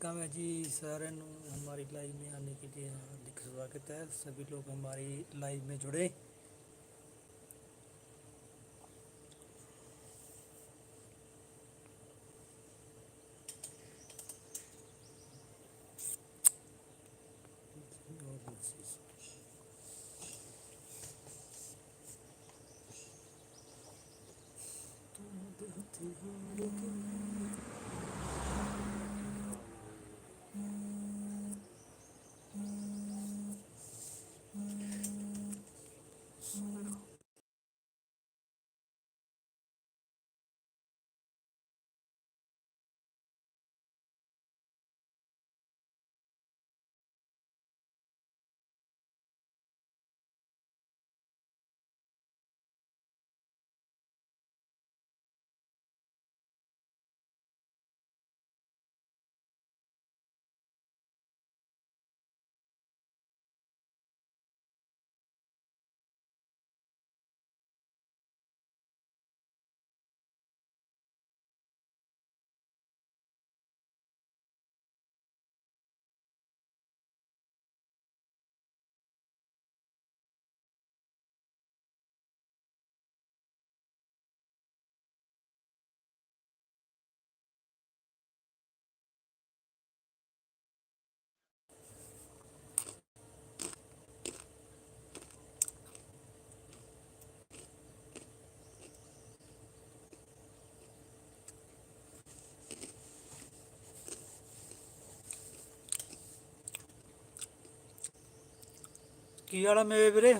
Welcome है जी सारे नु हमारी लाइव में आने के लिए हार्दिक स्वागत है सभी लोग हमारी लाइव में जुड़े ਕੀ ਵਾਲਾ ਮੇਰੇ ਵੀਰੇ?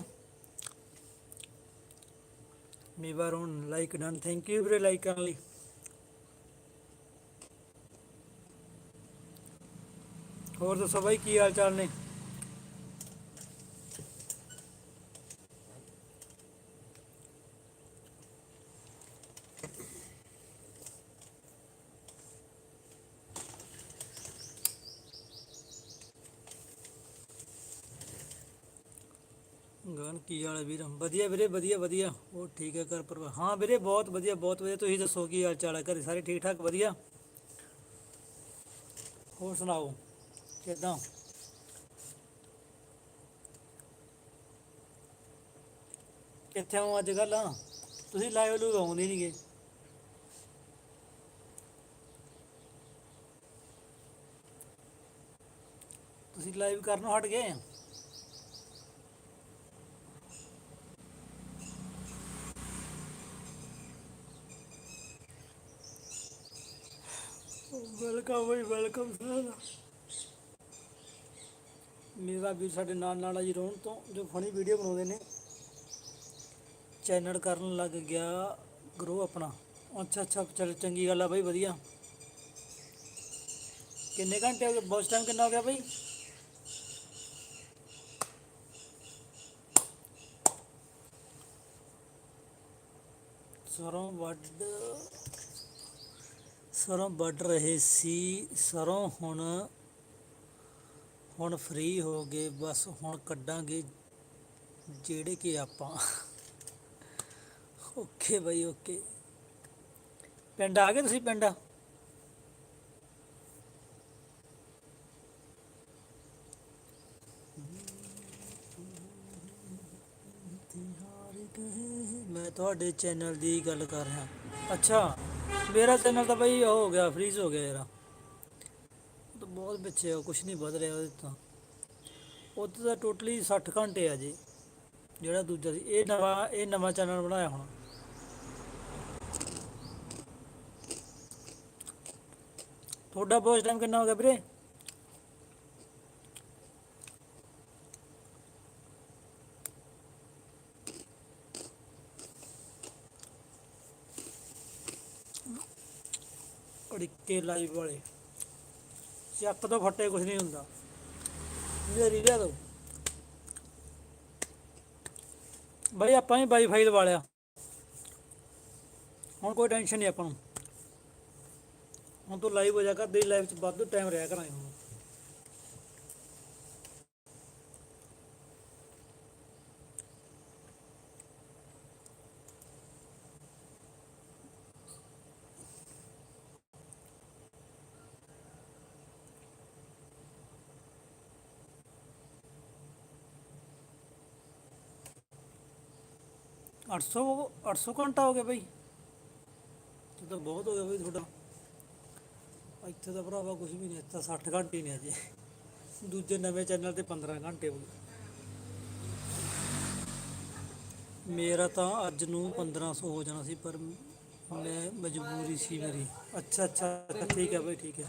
ਮੇਵਾ ਰੋਨ ਲਾਈਕ ਡਨ ਥੈਂਕ ਯੂ ਵੀਰੇ ਲਾਈਕ ਕਰਨ ਲਈ। ਹੋਰ ਦੱਸੋ ਬਾਈ, ਕੀ ਹਾਲ ਚਾਲ ਨੇ? ਗਨ ਕੀ ਹਾਲ ਹੈ ਵੀਰ? ਵਧੀਆ ਵੀਰੇ, ਵਧੀਆ ਵਧੀਆ। ਉਹ ਠੀਕ ਹੈ ਘਰ ਪਰਿਵਾਰ? ਹਾਂ ਵੀਰੇ, ਬਹੁਤ ਵਧੀਆ ਬਹੁਤ ਵਧੀਆ। ਤੁਸੀਂ ਦੱਸੋ ਕੀ ਹਾਲ ਚਾਲ ਹੈ ਘਰੇ? ਸਾਰੇ ਠੀਕ ਠਾਕ? ਵਧੀਆ? ਹੋਰ ਸੁਣਾਓ? ਕਿਦਾਂ? ਕਿੱਥੇ ਹੋ ਅੱਜ ਕੱਲ ਤੁਸੀਂ ਲਾਈਵ ਲੂ ਆਉਂਦੇ ਨਹੀਂਗੇ ਤੁਸੀਂ ਲਾਈਵ ਕਰਨੋਂ ਹਟ ਗਏ? ਵੈਲਕਮ ਬਈ ਵੈਲਕਮ ਸਾਰਾ ਮੇਰਾ ਵੀ ਸਾਡੇ ਨਾਲ ਨਾਲ ਜੀ ਰੋਣ ਤੋਂ, ਜੋ ਫਨੀ ਵੀਡੀਓ ਬਣਾਉਂਦੇ ਨੇ। ਚੈਨਲ ਕਰਨ ਲੱਗ ਗਿਆ ਗਰੋ ਆਪਣਾ। ਅੱਛਾ ਅੱਛਾ, ਚਲ ਚੰਗੀ ਗੱਲ ਆ ਬਈ, ਵਧੀਆ। ਕਿੰਨੇ ਘੰਟੇ ਹੋ ਗਏ? ਬਸ ਟਾਈਮ ਕਿੰਨਾ ਹੋ ਗਿਆ ਬਈ? ਸਰੋਂ ਵੱਡ ਸਰੋਂ ਵੱਢ ਰਹੇ ਸੀ, ਸਰੋਂ ਹੁਣ ਹੁਣ ਫ੍ਰੀ ਹੋ ਗਏ, ਬਸ ਹੁਣ ਕੱਢਾਂਗੇ ਜਿਹੜੇ ਕਿ ਆਪਾਂ। ਓਕੇ ਬਾਈ, ਓਕੇ। ਪਿੰਡ ਆ ਗਏ ਤੁਸੀਂ ਪਿੰਡ? ਮੈਂ ਤੁਹਾਡੇ ਚੈਨਲ ਦੀ ਗੱਲ ਕਰ ਰਿਹਾ। ਅੱਛਾ। ਮੇਰਾ ਚੈਨਲ ਤਾਂ ਬਈ ਉਹ ਹੋ ਗਿਆ ਫ੍ਰੀਜ਼ ਹੋ ਗਿਆ ਯਾਰ। ਬਹੁਤ ਪਿੱਛੇ ਆ ਕੁਝ ਨਹੀਂ ਵਧ ਰਿਹਾ ਉਹਦੇ ਤਾਂ। ਉਹਦੇ ਤਾਂ ਟੋਟਲੀ 60 ਘੰਟੇ ਆ ਜੀ, ਜਿਹੜਾ ਦੂਜਾ ਸੀ। ਇਹ ਨਵਾਂ ਇਹ ਨਵਾਂ ਚੈਨਲ ਬਣਾਇਆ ਹੁਣ। ਤੁਹਾਡਾ ਬੋਸ ਟਾਈਮ ਕਿੰਨਾ ਹੋ ਗਿਆ ਵੀਰੇ? ਅੜਿੱਕੇ ਲਾਈਵ ਵਾਲੇ। ਚੱਕ ਤੋਂ ਫੱਟੇ ਕੁਝ ਨਹੀਂ ਹੁੰਦਾ। ਮੇਰੀ ਲਿਆ ਦੋ। ਬਈ, ਆਪਾਂ ਹੀ ਵਾਈਫਾਈ ਲਵਾ ਲਿਆ। ਹੁਣ ਕੋਈ ਟੈਨਸ਼ਨ ਨਹੀਂ ਆਪਾਂ ਨੂੰ। ਹੁਣ ਤੂੰ ਲਾਈਵ ਹੋ ਜਾ ਕਰ ਦੇ ਲਾਈਵ ਚ ਵਾਧੂ ਟਾਈਮ ਰਿਹਾ ਕਰਾਂਗੇ ਹੁਣ। 800 800 ਘੰਟਾ ਹੋ ਗਿਆ ਬਈ। ਇਹ ਤਾਂ ਬਹੁਤ ਹੋ ਗਿਆ ਬਈ ਤੁਹਾਡਾ। ਇੱਥੇ ਤਾਂ ਭਰਾਵਾ ਕੁਝ ਵੀ ਨਹੀਂ ਇੱਥੇ ਤਾਂ 60 ਘੰਟੇ ਹੀ ਨੇ ਅਜੇ। ਦੂਜੇ ਨਵੇਂ ਚੈਨਲ ਤੇ 15 ਘੰਟੇ ਹੋ ਗਏ। ਮੇਰਾ ਤਾਂ ਅੱਜ ਨੂੰ 1500 ਹੋ ਜਾਣਾ ਸੀ ਪਰ ਮੈਂ ਮਜਬੂਰੀ ਸੀ ਮੇਰੀ। ਅੱਛਾ ਅੱਛਾ ਅੱਛਾ, ਠੀਕ ਹੈ ਬਈ ਠੀਕ ਹੈ।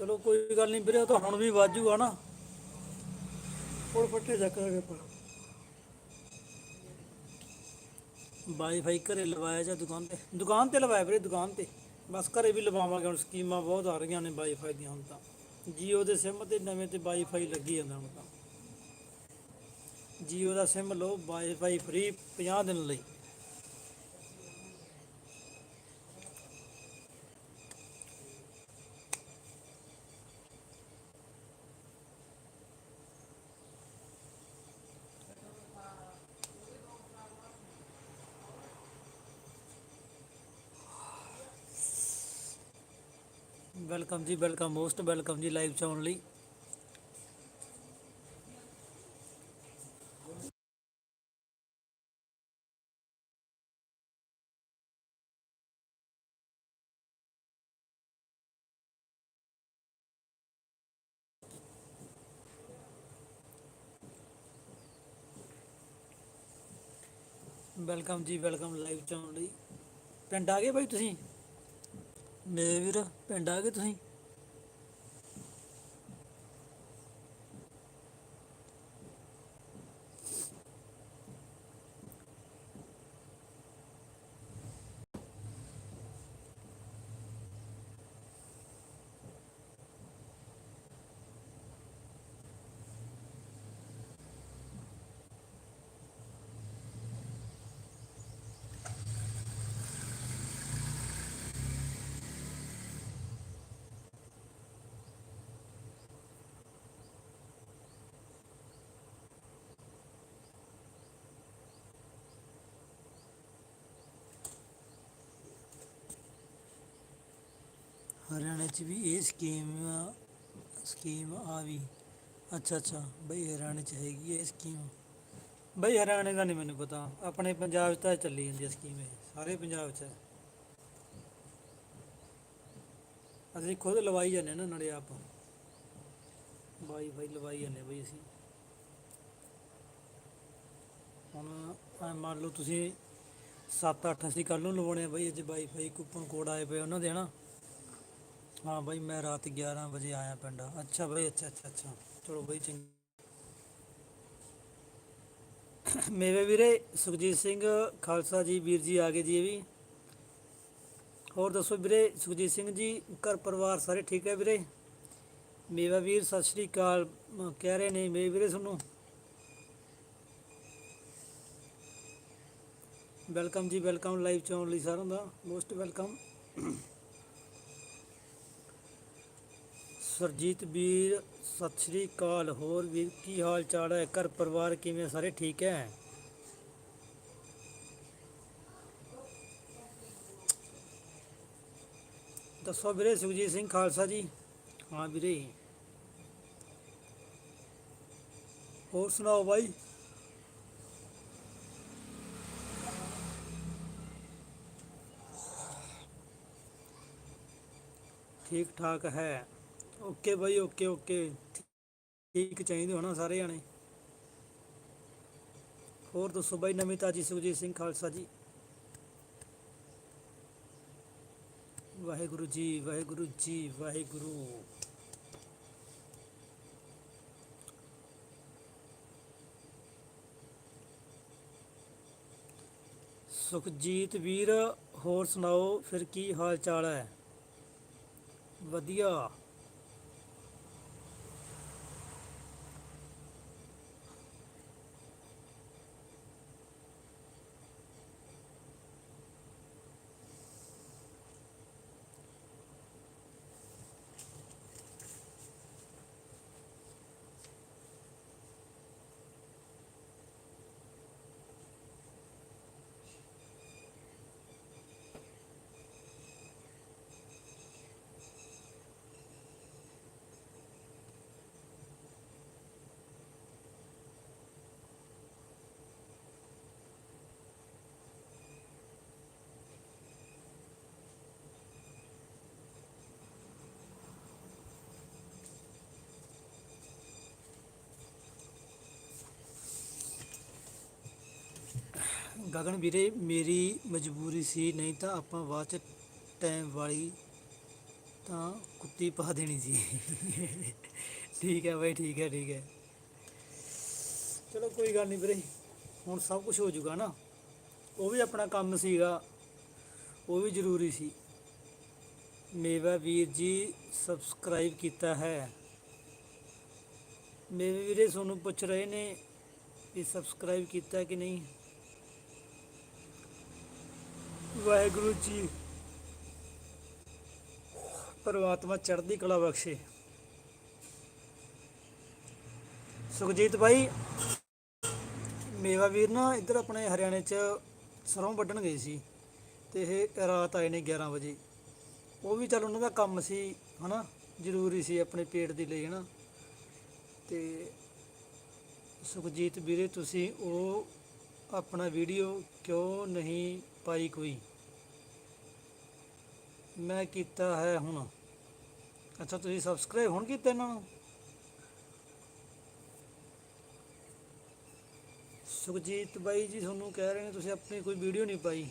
ਚਲੋ ਕੋਈ ਗੱਲ ਨਹੀਂ ਵੀਰੇ, ਉਹ ਤਾਂ ਹੁਣ ਵੀ ਵਾਜੂਗਾ ਨਾ। ਹੋਰ ਫੱਟੇ ਚੱਕਾਂਗੇ ਪਰ ਵਾਈਫਾਈ ਘਰੇ ਲਵਾਇਆ ਜਾਂ ਦੁਕਾਨ ਤੇ? ਦੁਕਾਨ ਤੇ ਲਵਾਇਆ ਵੀਰੇ, ਦੁਕਾਨ ਤੇ। ਬਸ ਘਰੇ ਵੀ ਲਵਾਵਾਂਗੇ, ਹੁਣ ਸਕੀਮਾਂ ਬਹੁਤ ਆ ਰਹੀਆਂ ਨੇ ਵਾਈਫਾਈ ਦੀਆਂ ਹੁਣ ਤਾਂ। ਜੀਓ ਦੇ ਸਿਮ ਤੇ ਨਵੇਂ ਤੇ ਵਾਈਫਾਈ ਲੱਗੀ ਜਾਂਦਾ ਹੁਣ ਤਾਂ। ਜੀਓ ਦਾ ਸਿਮ ਲਓ ਵਾਈਫਾਈ ਫ੍ਰੀ 50 ਦਿਨ ਲਈ। ਵੈਲਕਮ ਜੀ ਵੈਲਕਮ ਮੋਸਟ ਵੈਲਕਮ ਜੀ ਲਾਈਵ ਚ ਆਉਣ ਲਈ ਵੈਲਕਮ ਜੀ ਵੈਲਕਮ ਲਾਈਵ ਚ ਆਉਣ ਲਈ ਪਿੰਡ ਆ ਗਏ ਬਾਈ ਤੁਸੀਂ ਮੇਰੇ ਵੀਰ ਪਿੰਡ ਆ ਗਏ ਤੁਸੀਂ? ਹਰਿਆਣੇ ਚ ਵੀ ਇਹ ਸਕੀਮ ਸਕੀਮ ਆ ਵੀ। ਅੱਛਾ ਅੱਛਾ। ਬਈ ਹਰਿਆਣੇ ਚ ਹੈਗੀ ਇਹ ਸਕੀਮ ਬਈ ਹਰਿਆਣੇ ਦਾ ਨਹੀਂ ਮੈਨੂੰ ਪਤਾ। ਆਪਣੇ ਪੰਜਾਬ 'ਚ ਤਾਂ ਚੱਲੀ ਜਾਂਦੀ ਹੈ ਸਕੀਮ ਇਹ। ਸਾਰੇ ਪੰਜਾਬ 'ਚ। ਹੈ ਅਸੀਂ ਖੁਦ ਲਵਾਈ ਜਾਂਦੇ ਨਾ ਨਾਲੇ ਆਪ। ਵਾਈਫਾਈ ਲਵਾਈ ਜਾਂਦੇ ਬਈ ਅਸੀਂ। ਹੁਣ ਮੰਨ ਲਓ ਤੁਸੀਂ 7-8 ਅਸੀਂ ਕੱਲ ਨੂੰ ਲਵਾਉਣੇ ਬਈ, ਅੱਜ ਵਾਈਫਾਈ, ਕੂਪਨ ਕੋਡ ਆਏ ਪਏ ਉਹਨਾਂ ਦੇ, ਹਨਾ? ਹਾਂ ਬਈ, ਮੈਂ ਰਾਤ 11 ਵਜੇ ਆਇਆ ਪਿੰਡ। ਅੱਛਾ ਬਈ, ਅੱਛਾ ਅੱਛਾ ਅੱਛਾ। ਚਲੋ ਬਈ, ਚੰਗਾ। ਮੇਰੇ ਵੀਰੇ, ਸੁਖਜੀਤ ਸਿੰਘ ਖਾਲਸਾ ਜੀ, ਵੀਰ ਜੀ ਆ ਗਏ ਜੀ ਇਹ ਵੀ। ਹੋਰ ਦੱਸੋ ਵੀਰੇ, ਸੁਖਜੀਤ ਸਿੰਘ ਜੀ, ਘਰ ਪਰਿਵਾਰ ਸਾਰੇ ਠੀਕ ਹੈ ਵੀਰੇ? ਮੇਵਾ ਵੀਰ, ਸਤਿ ਸ਼੍ਰੀ ਅਕਾਲ। ਕਹਿ ਰਹੇ ਨੇ ਮੇਰੇ ਵੀਰੇ ਤੁਹਾਨੂੰ। ਵੈਲਕਮ ਜੀ, ਵੈਲਕਮ ਲਾਈਵ ਚ ਲਈ ਸਾਰਿਆਂ ਦਾ। Most welcome. ਸਰਜੀਤ ਵੀਰ, ਸਤਿ ਸ਼੍ਰੀ ਅਕਾਲ। ਹੋਰ ਵੀਰ, ਕੀ ਹਾਲ ਚਾਲ ਹੈ? ਘਰ ਪਰਿਵਾਰ ਕਿਵੇਂ? ਸਾਰੇ ਠੀਕ ਹੈ? ਦੱਸੋ ਵੀਰੇ, ਸੁਖਜੀਤ ਸਿੰਘ ਖਾਲਸਾ ਜੀ। ਹਾਂ ਵੀਰੇ। ਹੋਰ ਸੁਣਾਓ ਬਾਈ? ਠੀਕ ਠਾਕ ਹੈ। ਓਕੇ ਬਾਈ, ਓਕੇ ਓਕੇ। ਠੀਕ ਚਾਹੀਦੇ ਹੋ ਨਾ ਸਾਰੇ ਜਾਣੇ। ਹੋਰ ਦੱਸੋ ਬਾਈ, ਨਵੀਂ ਤਾਜੀ ਸੁਖਜੀਤ ਸਿੰਘ ਖਾਲਸਾ ਜੀ। ਵਾਹਿਗੁਰੂ ਜੀ ਵਾਹਿਗੁਰੂ ਜੀ, ਵਾਹਿਗੁਰੂ। ਸੁਖਜੀਤ ਵੀਰ, ਹੋਰ ਸੁਣਾਓ, ਫਿਰ ਕੀ ਹਾਲ ਚਾਲ ਹੈ? ਵਧੀਆ। ਗਗਨ ਵੀਰੇ, ਮੇਰੀ ਮਜਬੂਰੀ ਸੀ, ਨਹੀਂ ਤਾਂ ਆਪਾਂ ਬਾਅਦ ਚ ਟਾਈਮ ਵਾਲੀ ਤਾਂ ਕੁੱਤੀ ਪਾ ਦੇਣੀ ਸੀ। ਠੀਕ ਹੈ ਬਾਈ, ਠੀਕ ਹੈ ਠੀਕ ਹੈ। ਚਲੋ ਕੋਈ ਗੱਲ ਨਹੀਂ ਵੀਰੇ, ਹੁਣ ਸਭ ਕੁਝ ਹੋ ਜਾਊਗਾ ਨਾ। ਉਹ ਵੀ ਆਪਣਾ ਕੰਮ ਸੀਗਾ, ਉਹ ਵੀ ਜ਼ਰੂਰੀ ਸੀ। ਮੇਵਾ ਵੀਰ ਜੀ ਸਬਸਕ੍ਰਾਈਬ ਕੀਤਾ ਹੈ। ਮੇਵੇ ਵੀਰੇ, ਤੁਹਾਨੂੰ ਪੁੱਛ ਰਹੇ ਨੇ ਵੀ ਸਬਸਕ੍ਰਾਈਬ ਕੀਤਾ ਕਿ ਨਹੀਂ? ਵਾਹਿਗੁਰੂ ਜੀ। ਪਰਮਾਤਮਾ ਚੜ੍ਹਦੀ ਕਲਾ ਬਖਸ਼ੇ। ਸੁਖਜੀਤ ਭਾਈ, ਮੇਵਾ ਵੀਰ ਨਾ ਇੱਧਰ ਆਪਣੇ ਹਰਿਆਣੇ ਚ ਸਰੋਂ ਵੱਢਣ ਗਏ ਸੀ ਤੇ ਇਹ ਰਾਤ ਆਏ ਨੇ 11 ਵਜੇ। ਉਹ ਵੀ ਚੱਲ ਉਹਨਾਂ ਦਾ ਕੰਮ ਸੀ, ਹਨਾ? ਜ਼ਰੂਰੀ ਸੀ ਆਪਣੇ ਪੇਟ ਦੇ ਲਈ, ਹਨਾ? ਤੇ ਸੁਖਜੀਤ ਵੀਰੇ, ਤੁਸੀਂ ਉਹ ਆਪਣਾ ਵੀਡੀਓ ਕਿਉਂ ਨਹੀਂ ਪਾਈ ਕੋਈ? ਮੈਂ ਕੀਤਾ ਹੈ ਹੁਣ। ਅੱਛਾ, ਤੁਸੀਂ ਸਬਸਕ੍ਰਾਈਬ ਹੁਣ ਕੀਤਾ ਇਹਨਾਂ ਨੂੰ? ਸੁਖਜੀਤ ਬਾਈ ਜੀ ਤੁਹਾਨੂੰ ਕਹਿ ਰਹੇ ਨੇ ਤੁਸੀਂ ਆਪਣੀ ਕੋਈ ਵੀਡੀਓ ਨਹੀਂ ਪਾਈ।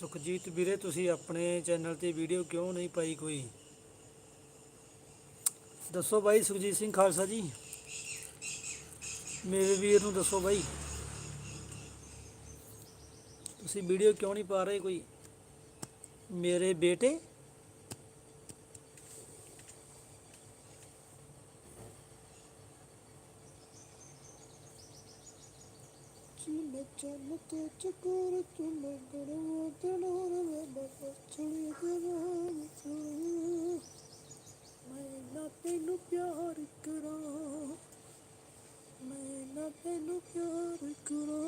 ਸੁਖਜੀਤ ਵੀਰੇ, ਤੁਸੀਂ ਆਪਣੇ ਚੈਨਲ ਤੇ ਵੀਡੀਓ ਕਿਉਂ ਨਹੀਂ ਪਾਈ ਕੋਈ? ਦੱਸੋ ਬਾਈ ਸੁਖਜੀਤ ਸਿੰਘ ਖਾਲਸਾ ਜੀ। ਮੇਰੇ ਵੀਰ ਨੂੰ ਦੱਸੋ ਬਾਈ। ਤੁਸੀਂ ਵੀਡੀਓ ਕਿਉਂ ਨਹੀਂ ਪਾ ਰਹੇ ਕੋਈ? ਮੇਰੇ ਬੇਟੇ? ਚਿਲ ਚਲ ਤੇ ਚਕਰ ਚੁਲ ਗੜਵਾ ਤਨੋਰ ਬਾਬਾ ਚਲੀ ਗਵਾਂ ਮੈਂ ਪਿਆਰ ਕਰਾਂ। ਮੈਂ ਨਾ ਤੈਨੂੰ ਪਿਆਰ ਕਰਾਂ।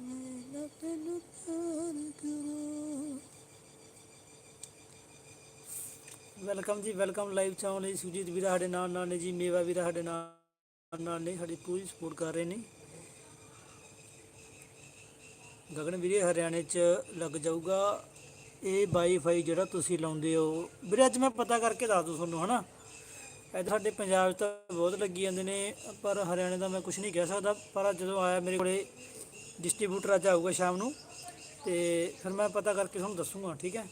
ਮੈਂ ਨਾ ਤੈਨੂੰ ਪਿਆਰ ਕਰਾਂ। ਵੈਲਕਮ ਜੀ, ਵੈਲਕਮ ਲਾਈਵ ਚਾਹਣ ਲਈ ਸੁਜੀਤ ਵੀਰਾ ਸਾਡੇ ਨਾਲ ਨਾਲ ਨੇ ਜੀ ਮੇਵਾ ਵੀਰਾ ਸਾਡੇ ਨਾਲ ਨਾਲ ਨੇ ਸਾਡੀ ਪੂਰੀ ਸਪੋਰਟ ਕਰ ਰਹੇ ਨੇ। ਗਗਨ ਵੀਰੇ, ਹਰਿਆਣੇ ਚ ਲੱਗ ਜਾਊਗਾ ਇਹ ਵਾਈਫਾਈ ਜਿਹੜਾ ਤੁਸੀਂ ਲਾਉਂਦੇ ਹੋ। ਵੀਰੇ, ਅੱਜ ਮੈਂ ਪਤਾ ਕਰਕੇ ਦੱਸ ਦੂੰ ਤੁਹਾਨੂੰ, ਹਨਾ? ਇੱਧਰ ਸਾਡੇ ਪੰਜਾਬ 'ਚ ਤਾਂ ਬਹੁਤ ਲੱਗੀ ਜਾਂਦੇ ਨੇ, ਪਰ ਹਰਿਆਣੇ ਦਾ ਮੈਂ ਕੁਝ ਨਹੀਂ ਕਹਿ ਸਕਦਾ। ਪਰ ਜਦੋਂ ਆਇਆ ਮੇਰੇ ਕੋਲੇ ਡਿਸਟ੍ਰੀਬਿਊਟਰ ਅੱਜ ਆਊਗਾ ਸ਼ਾਮ ਨੂੰ, ਤੇ ਫਿਰ ਮੈਂ ਪਤਾ ਕਰਕੇ ਤੁਹਾਨੂੰ ਦੱਸੂਗਾ, ਠੀਕ ਹੈ?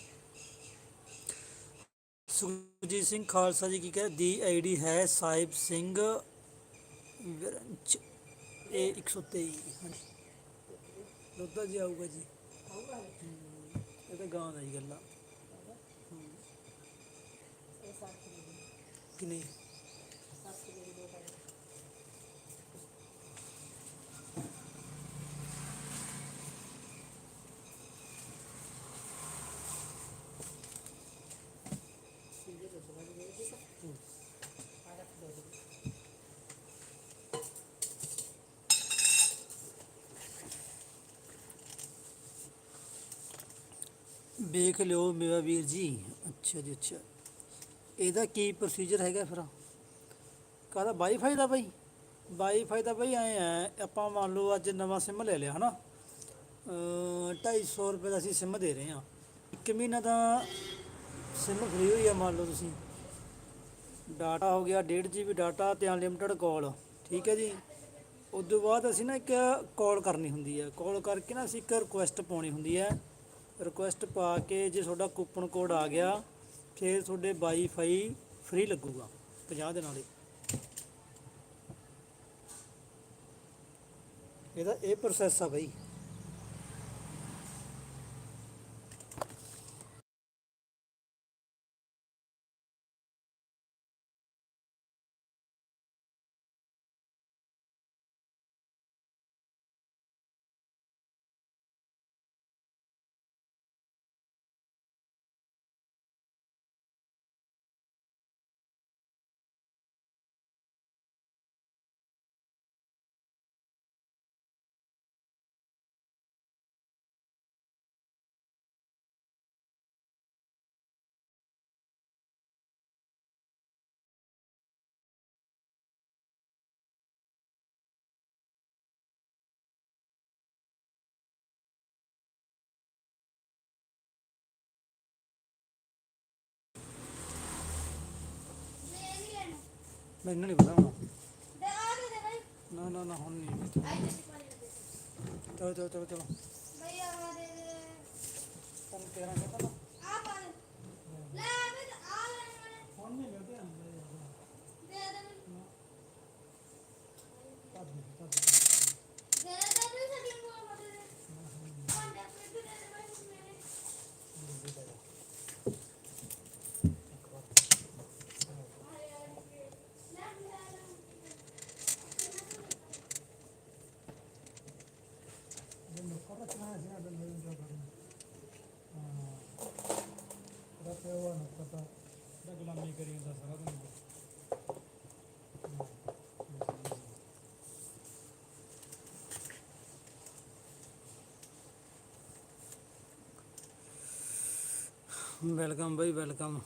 ਸੁਖਜੀਤ ਸਿੰਘ ਖਾਲਸਾ ਜੀ ਕੀ ਕਹੇ ਦੀ ਆਈਡੀ ਹੈ ਸਾਹਿਬ ਸਿੰਘ ਵਿਰੰਚ, ਇਹ 123 ਹਾਂਜੀ। ਦੁੱਧਾ ਜੀ ਆਊਗਾ ਜੀ। ਇਹ ਤਾਂ ਗਾਂ ਦਾ ਹੀ ਗੱਲਾਂ। ਕਿ ਨਹੀਂ ਵੇਖ ਲਿਓ ਮੇਰਾ ਵੀਰ ਜੀ ਅੱਛਾ ਜੀ ਅੱਛਾ ਇਹਦਾ ਕੀ ਪ੍ਰੋਸੀਜਰ ਹੈਗਾ ਫਿਰ? ਕਾਹਦਾ ਵਾਈਫਾਈ ਦਾ ਬਈ? ਵਾਈਫਾਈ ਦਾ ਬਈ ਐ ਆ ਆਪਾਂ ਮੰਨ ਲਓ ਅੱਜ ਨਵਾਂ ਸਿਮ ਲੈ ਲਿਆ, ਹਨਾ? ਅ 250 ਰੁਪਏ ਦਾ ਅਸੀਂ ਸਿਮ ਦੇ ਰਹੇ ਹਾਂ। ਇੱਕ ਮਹੀਨਾ ਦਾ ਸਿਮ ਫ੍ਰੀ ਹੋਈ ਆ, ਮੰਨ ਲਓ ਤੁਸੀਂ। ਡਾਟਾ ਹੋ ਗਿਆ 1.5 GB ਡਾਟਾ ਤੇ ਅਨਲਿਮਟਿਡ ਕਾਲ ਠੀਕ ਹੈ ਜੀ? ਉਸ ਤੋਂ ਬਾਅਦ ਅਸੀਂ ਨਾ ਇੱਕ ਕਾਲ ਕਰਨੀ ਹੁੰਦੀ ਹੈ। ਕਾਲ ਕਰਕੇ ਨਾ ਅਸੀਂ ਇੱਕ ਰਿਕੁਐਸਟ ਪਾਉਣੀ ਹੁੰਦੀ ਹੈ। ਰਿਕੁਐਸਟ ਪਾ ਕੇ ਜੇ ਤੁਹਾਡਾ ਕੂਪਨ ਕੋਡ ਆ ਗਿਆ ਫਿਰ ਤੁਹਾਡੇ ਵਾਈਫਾਈ ਫ੍ਰੀ ਲੱਗੂਗਾ 50 ਦਿਨਾਂ ਨਾਲ ਇਹਦਾ ਇਹ ਪ੍ਰੋਸੈਸ ਆ ਬਈ। ਮੈਨੂੰ ਨਹੀਂ ਪਤਾ ਹੁਣ ਨਾ ਨਾ ਨਾ ਹੁਣ ਨਹੀਂ ਚਲੋ ਚਲੋ ਚਲੋ ਚਲੋ। ਤੁਹਾਨੂੰ ਕਹਿ ਰਹਾ ਹਾਂ ਨਾ। ਵੈਲਕਮ ਬਾਈ ਵੈਲਕਮ